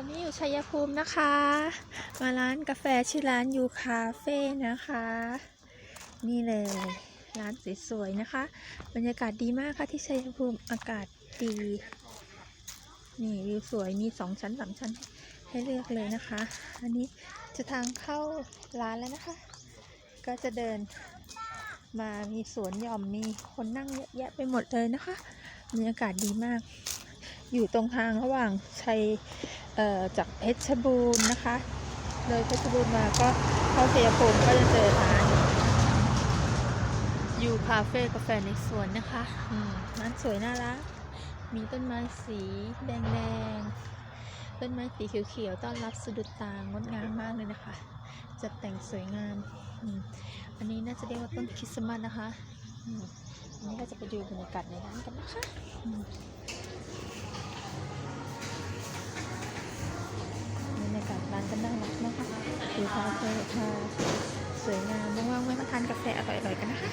อนนี้อยู่ชัยภูมินะคะ มาร้านกาแฟชื่อร้านยูคาเฟ่นะคะ นี่เลย ร้านสวยๆนะคะ บรรยากาศดีมากค่ะที่ชัยภูมิอากาศดี นี่วิวสวยมีสองชั้นสามชั้นให้เลือกเลยนะคะ อันนี้จะทางเข้าร้านแล้วนะคะ ก็จะเดินมามีสวนหย่อมมีคนนั่งเยอะแยะไปหมดเลยนะคะบรรยากาศดีมาก อยู่ตรงทางระหว่างชัยจากเพชรบูรณ์นะคะ เลยเพชรบูรณ์มาก็เข้าชัยภูมิก็จะเจอร้านอยู่คาเฟ่กาแฟในสวนนะคะร้านสวยน่ารัก มีต้นไม้สีแดงๆ ต้นไม้สีเขียวๆ ต้อนรับสะดุดตางดงามมากเลยนะคะ จัดแต่งสวยงาม อันนี้น่าจะเรียกว่าต้นคริสต์มาสนะคะ อันนี้ก็จะไปดูบรรยากาศในร้านกันนะคะ โอเคค่ะสวยงามว่างๆไว้มาทานกาแฟอร่อยๆกันนะคะ